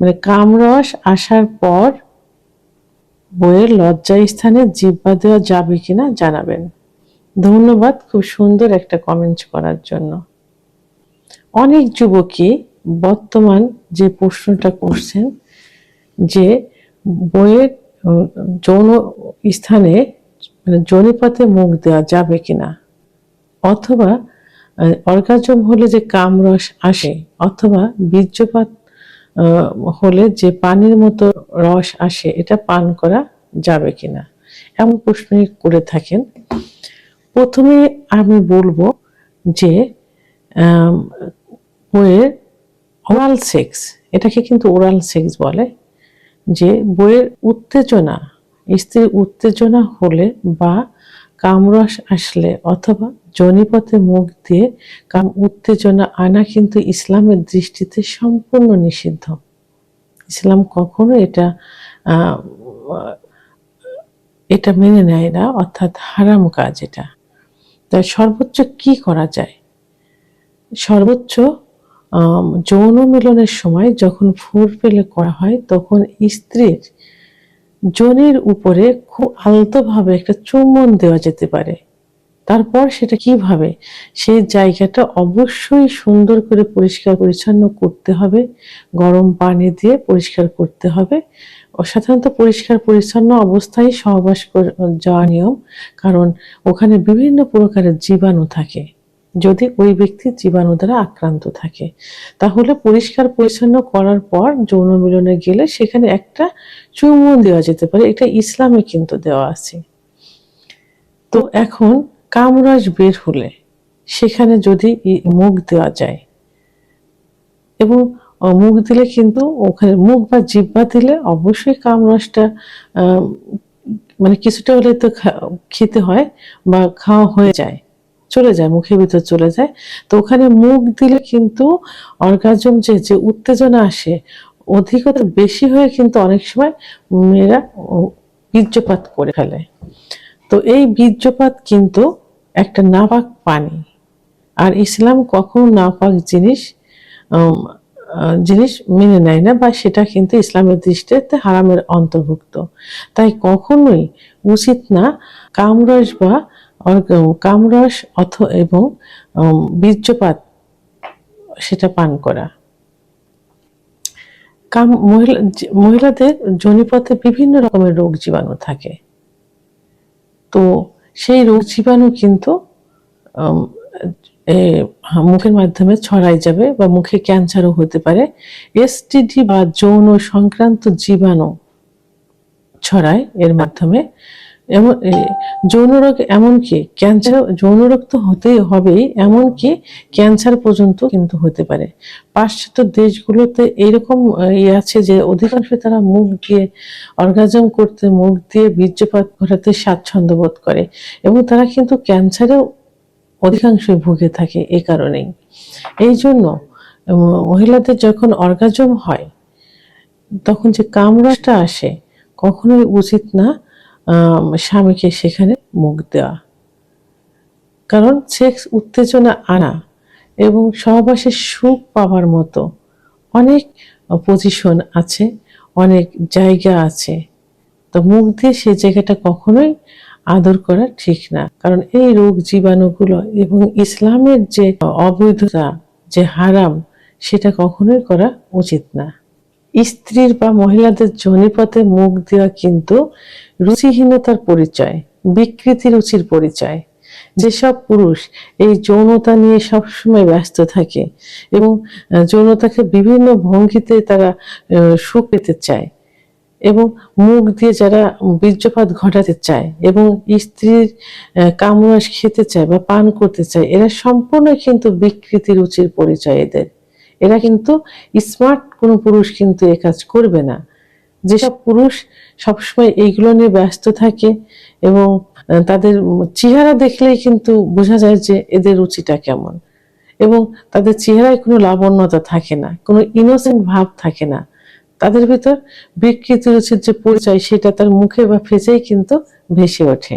মানে কামরস আসার পর বইয়ের লজ্জা স্থানে জিব্বা দেওয়া যাবে কিনা জানাবেন। ধন্যবাদ, খুব সুন্দর একটা কমেন্ট করার জন্য। অনেক যুবকই বর্তমান যে প্রশ্নটা করছেন যে বইয়ের যৌন স্থানে মানে জনিপথে মুখ দেওয়া যাবে কিনা, অথবা অর্গাজম হলে যে কামরস আসে, অথবা বীর্যপাত হলে যে পানির মতো রস আসে, এটা পান করা যাবে কিনা? এমন প্রশ্নই করে থাকেন। প্রথমে আমি বলব যে বইয়ের ওরাল সেক্স এটাকে কিন্তু ওরাল সেক্স বলে, যে বইয়ের উত্তেজনা, স্ত্রীর উত্তেজনা হলে বা কামরস আসলে অথবা জনিপথে মুখ দিয়ে কাম উত্তেজনা আনা কিন্তু ইসলামের দৃষ্টিতে সম্পূর্ণ নিষিদ্ধ। ইসলাম কখনো এটা এটা মেনে নেয় না, অর্থাৎ হারাম কাজ এটা। তাই সর্বোচ্চ কি করা যায়? সর্বোচ্চ যৌন মিলনের সময় যখন ফুর পেলে করা হয় তখন স্ত্রীর জনের উপরে খুব আলতোভাবে একটা চুম্বন দেওয়া যেতে পারে। তারপর সেটা কীভাবে? সেই জায়গাটা অবশ্যই সুন্দর করে পরিষ্কার পরিচ্ছন্ন করতে হবে। গরম পানি দিয়ে পরিষ্কার করতে হবে। সাধারণত পরিষ্কার পরিচ্ছন্ন অবস্থায় সহবাস করে যাওয়া নিয়ম, কারণ ওখানে বিভিন্ন প্রকারের জীবাণু থাকে। যদি ওই ব্যক্তি জীবাণু দ্বারা আক্রান্ত থাকে। তাহলে পরিষ্কার পরিচ্ছন্ন করার পর যৌন মিলনে গেলে সেখানে একটা চুম্বন দেওয়া যেতে পারে এটা ইসলামে কিন্তু দেওয়া আছে। তো এখন কামরাজ বের হলে সেখানে যদি মুখ দেওয়া যায় এবং মুখ দিলে কিন্তু ওখানে মুখ বা জিব্বা দিলে অবশ্যই কামরসটা আহ, মানে কিছুটা হলে তো খেতে হয় বা খাওয়া হয়ে যায়। চলে যায়, মুখের ভিতর চলে যায়। তো ওখানে মুখ দিলে কিন্তু অর্গাজম যে যে উত্তেজনা আসে, অধিকতা বেশি হয়ে কিন্তু অনেক সময় মেয়েরা বীর্যপাত করে ফেলে। তো এই বীর্যপাত কিন্তু একটা নাপাক পানি। আর ইসলাম কখনো নাপাক জিনিস জিনিস মেনে নেয় না বা সেটা কিন্তু ইসলামের দৃষ্টিতে হারামের অন্তর্ভুক্ত। তাই কখনোই উচিত না কামরস বা কামরস অথ, এবং বীর্যপাত সেটা পান করা। কাম, মহিলা মহিলাদের জনিপথে বিভিন্ন রকমের রোগ জীবাণু থাকে। তো সেই রোগ জীবাণু কিন্তু মুখের মাধ্যমে ছড়াই যাবে বা মুখে ক্যান্সারও হতে পারে। এসটিডি বা যৌন সংক্রান্ত জীবাণু ছড়ায় এর মাধ্যমে। এমন এ, যৌন রোগ এমনকি ক্যান্সার যৌন রোগ তো হতেই হবেই এমনকি ক্যান্সার পর্যন্ত কিন্তু হতে পারে। পাশ্চাত্য দেশগুলোতে এইরকম ইয়ে আছে যে অধিকাংশ তারা মুখ দিয়ে অর্গাজম করতে মুখ দিয়ে বীর্যপাত ঘটাতে স্বাচ্ছন্দ্য বোধ করে এবং তারা কিন্তু ক্যান্সারেও অধিকাংশই ভুগে থাকে এই কারণেই। এই জন্য মহিলাদের যখন অর্গাজম হয় তখন যে কামড়াটা আসে কখনোই উচিত না স্বামীকে সেখানে মুখ দেওয়া। কারণ সেক্স উত্তেজনা আনা এবং সহবাসের সুখ পাওয়ার মতো অনেক পজিশন আছে, অনেক জায়গা আছে। তো মুখ দিয়ে সে জায়গাটা কখনোই আদর করা ঠিক না। কারণ এই রোগ জীবাণুগুলো এবং ইসলামের যে অবৈধতা, যে হারাম, সেটা কখনোই করা উচিত না। স্ত্রীর বা মহিলাদের জনিপথে মুখ দেওয়া কিন্তু রুচিহীনতার পরিচয়, বিকৃতি রুচির পরিচয়। যেসব পুরুষ এই যৌনতা নিয়ে সবসময় ব্যস্ত থাকে এবং যৌনতাকে বিভিন্ন ভঙ্গিতে তারা সুখ পেতে চায় এবং মুখ দিয়ে যারা বীর্যপাত ঘটাতে চায় এবং স্ত্রীর কামরাস খেতে চায় বা পান করতে চায়, এরা সম্পূর্ণ কিন্তু বিকৃতি রুচির পরিচয় এদের। এরা কিন্তু স্মার্ট কোনো পুরুষ কিন্তু এ কাজ করবে না। যেসব পুরুষ সবসময় এইগুলো নিয়ে ব্যস্ত থাকে এবং তাদের চেহারা দেখলেই কিন্তু বোঝা যায় যে এদের রুচিটা কেমন। এবং তাদের চেহারায় কোনো লাবণ্যতা থাকে না, কোনো ইনোসেন্ট ভাব থাকে না। তাদের ভিতর বিকৃতি রুচির যে পরিচয় সেটা তার মুখে বা ফেসেই কিন্তু ভেসে ওঠে।